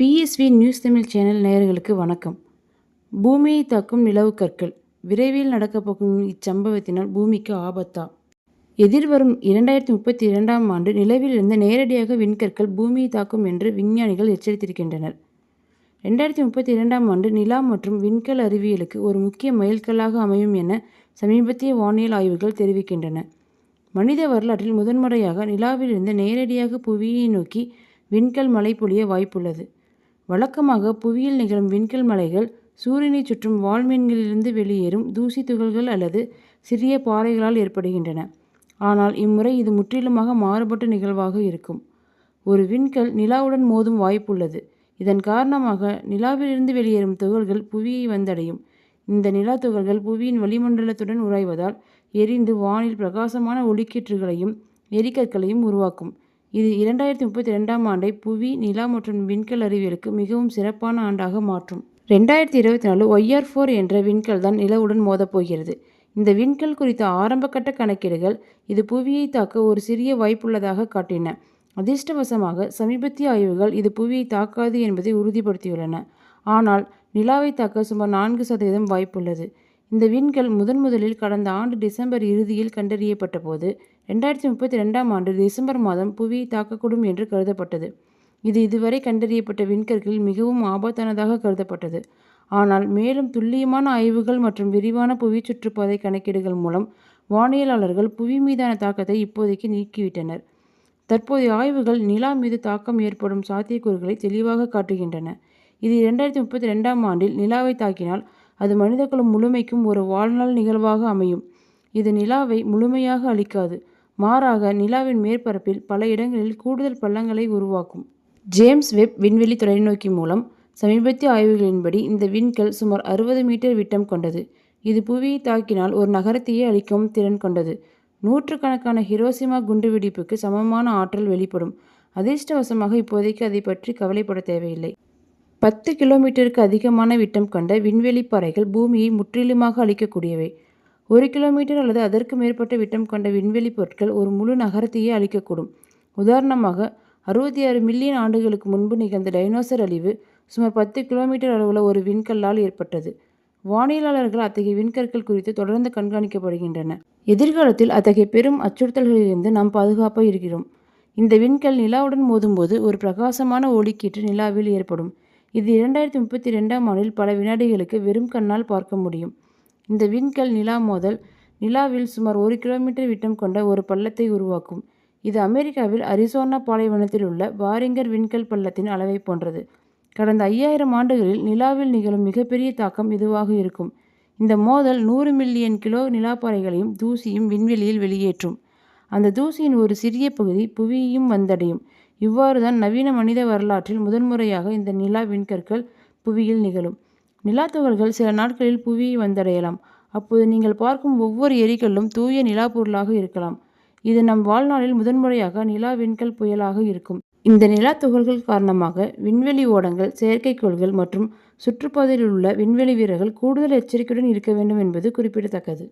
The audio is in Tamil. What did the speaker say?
பிஎஸ்வி நியூஸ் தமிழ் சேனல் நேயர்களுக்கு வணக்கம். பூமியை தாக்கும் நிலவு கற்கள். விரைவில் நடக்கப்போகும் இச்சம்பவத்தினால் பூமிக்கு ஆபத்தா? எதிர்வரும் இரண்டாயிரத்தி முப்பத்தி இரண்டாம் ஆண்டு நிலவில் இருந்து நேரடியாக விண்கற்கள் பூமியை தாக்கும் என்று விஞ்ஞானிகள் எச்சரித்திருக்கின்றனர். ரெண்டாயிரத்தி முப்பத்தி இரண்டாம் ஆண்டு நிலா மற்றும் விண்கல் அறிவியலுக்கு ஒரு முக்கிய மைல்கல்லாக அமையும் என சமீபத்திய வானியல் ஆய்வுகள் தெரிவிக்கின்றன. மனித வரலாற்றில் முதன்முறையாக நிலாவிலிருந்து நேரடியாக புவியை நோக்கி விண்கல் மழை பொழிய வாய்ப்புள்ளது. வழக்கமாக புவியில் நிகழும் விண்கல் மலைகள் சூரியனை சுற்றும் வால்மீன்களிலிருந்து வெளியேறும் தூசி துகள்கள் அல்லது சிறிய பாறைகளால் ஏற்படுகின்றன. ஆனால் இம்முறை இது முற்றிலுமாக மாறுபட்ட நிகழ்வாக இருக்கும். ஒரு விண்கல் நிலாவுடன் மோதும் வாய்ப்புள்ளது. இதன் காரணமாக நிலாவிலிருந்து வெளியேறும் துகள்கள் புவியை வந்தடையும். இந்த நிலா துகள்கள் புவியின் வளிமண்டலத்துடன் உராய்வதால் எரிந்து வானில் பிரகாசமான ஒளிக்கீற்றுகளையும் எரிக்கற்களையும் உருவாக்கும். இது இரண்டாயிரத்தி முப்பத்தி ரெண்டாம் ஆண்டை புவி நிலா மற்றும் விண்கல் அறிவியலுக்கு மிகவும் சிறப்பான ஆண்டாக மாற்றும். ரெண்டாயிரத்தி இருபத்தி நாலு ஒய்ஆர் ஃபோர் என்ற விண்கல் தான் நிலவுடன் மோதப்போகிறது இந்த விண்கல் குறித்த ஆரம்பகட்ட கணக்கீடுகள் இது புவியை தாக்க ஒரு சிறிய வாய்ப்புள்ளதாக காட்டின. அதிர்ஷ்டவசமாக சமீபத்திய ஆய்வுகள் இது புவியை தாக்காது என்பதை உறுதிப்படுத்தியுள்ளன. ஆனால் நிலாவை தாக்க சுமார் நான்கு சதவீதம் வாய்ப்புள்ளது. இந்த விண்கல் முதன் முதலில் கடந்த ஆண்டு டிசம்பர் இறுதியில் கண்டறியப்பட்ட போது ரெண்டாயிரத்தி முப்பத்தி ரெண்டாம் ஆண்டு டிசம்பர் மாதம் புவியை தாக்கக்கூடும் என்று கருதப்பட்டது. இது இதுவரை கண்டறியப்பட்ட விண்கற்களில் மிகவும் ஆபத்தானதாக கருதப்பட்டது. ஆனால் மேலும் துல்லியமான ஆய்வுகள் மற்றும் விரிவான புவி சுற்றுப்பாதை கணக்கீடுகள் மூலம் வானியலாளர்கள் புவி மீதான தாக்கத்தை இப்போதைக்கு நீக்கிவிட்டனர். தற்போதைய ஆய்வுகள் நிலா மீது தாக்கம் ஏற்படும் சாத்தியக்கூறுகளை தெளிவாக காட்டுகின்றன. இது இரண்டாயிரத்தி முப்பத்தி ரெண்டாம் ஆண்டில் நிலாவை தாக்கினால் அது மனிதகுலம் முழுமைக்கும் ஒரு வாழ்நாள் நிகழ்வாக அமையும். இது நிலாவை முழுமையாக அழிக்காது. மாறாக நிலாவின் மேற்பரப்பில் பல இடங்களில் கூடுதல் பள்ளங்களை உருவாக்கும். ஜேம்ஸ் வெப் விண்வெளி தொலைநோக்கி மூலம் சமீபத்திய ஆய்வுகளின்படி இந்த விண்கல் சுமார் அறுபது மீட்டர் விட்டம் கொண்டது. இது புவியை தாக்கினால் ஒரு நகரத்தையே அழிக்கும் திறன் கொண்டது. நூற்றுக்கணக்கான ஹிரோசிமா குண்டுவெடிப்புக்கு சமமான ஆற்றல் வெளிப்படும். அதிர்ஷ்டவசமாக இப்போதைக்கு அதை பற்றி கவலைப்பட தேவையில்லை. பத்து கிலோமீட்டருக்கு அதிகமான விட்டம் கொண்ட விண்வெளி பாறைகள் பூமியை முற்றிலுமாக அழிக்கக்கூடியவை. ஒரு கிலோமீட்டர் அல்லது அதற்கு மேற்பட்ட விட்டம் கொண்ட விண்வெளி பொருட்கள் ஒரு முழு நகரத்தையே அழிக்கக்கூடும். உதாரணமாக அறுபத்தி ஆறு மில்லியன் ஆண்டுகளுக்கு முன்பு நிகழ்ந்த டைனோசர் அழிவு சுமார் பத்து கிலோமீட்டர் அளவுள்ள ஒரு விண்கல்லால் ஏற்பட்டது. வானியலாளர்கள் அத்தகைய விண்கற்கள் குறித்து தொடர்ந்து கண்காணிக்கப்படுகின்றன. எதிர்காலத்தில் அத்தகைய பெரும் அச்சுறுத்தல்களிலிருந்து நாம் பாதுகாப்பாக இருக்கிறோம். இந்த விண்கல் நிலாவுடன் மோதும்போது ஒரு பிரகாசமான ஒளிக்கீற்று நிலாவில் ஏற்படும். இது இரண்டாயிரத்தி முப்பத்தி ரெண்டாம் ஆண்டில் பல வினாடிகளுக்கு வெறும் கண்ணால் பார்க்க முடியும். இந்த விண்கல் நிலா மோதல் நிலாவில் சுமார் ஒரு கிலோமீட்டர் விட்டம் கொண்ட ஒரு பள்ளத்தை உருவாக்கும். இது அமெரிக்காவில் அரிசோனா பாலைவனத்தில் உள்ள பாரிங்கர் விண்கல் பள்ளத்தின் அளவை போன்றது. கடந்த ஐயாயிரம் ஆண்டுகளில் நிலாவில் நிகழும் மிகப்பெரிய தாக்கம் இதுவாக இருக்கும். இந்த மோதல் நூறு மில்லியன் கிலோ நிலாப்பாறைகளையும் தூசியும் விண்வெளியில் வெளியேற்றும். அந்த தூசியின் ஒரு சிறிய பகுதி புவியையும் வந்தடையும். இவ்வாறு தான் நவீன மனித வரலாற்றில் முதன்முறையாக இந்த நிலா விண்கற்கள் புவியில் நிகழும். நிலா துகள்கள் சில நாட்களில் புவியை வந்தடையலாம். அப்போது நீங்கள் பார்க்கும் ஒவ்வொரு எரிகல்லும் தூய நிலா பொருளாக இருக்கலாம். இது நம் வாழ்நாளில் முதன்முறையாக நிலா விண்கல் புயலாக இருக்கும். இந்த நிலா துகள்கள் காரணமாக விண்வெளி ஓடங்கள் செயற்கைக்கோள்கள் மற்றும் சுற்றுப்பாதையில் உள்ள விண்வெளி வீரர்கள் கூடுதல் எச்சரிக்கையுடன் இருக்க வேண்டும் என்பது குறிப்பிடத்தக்கது.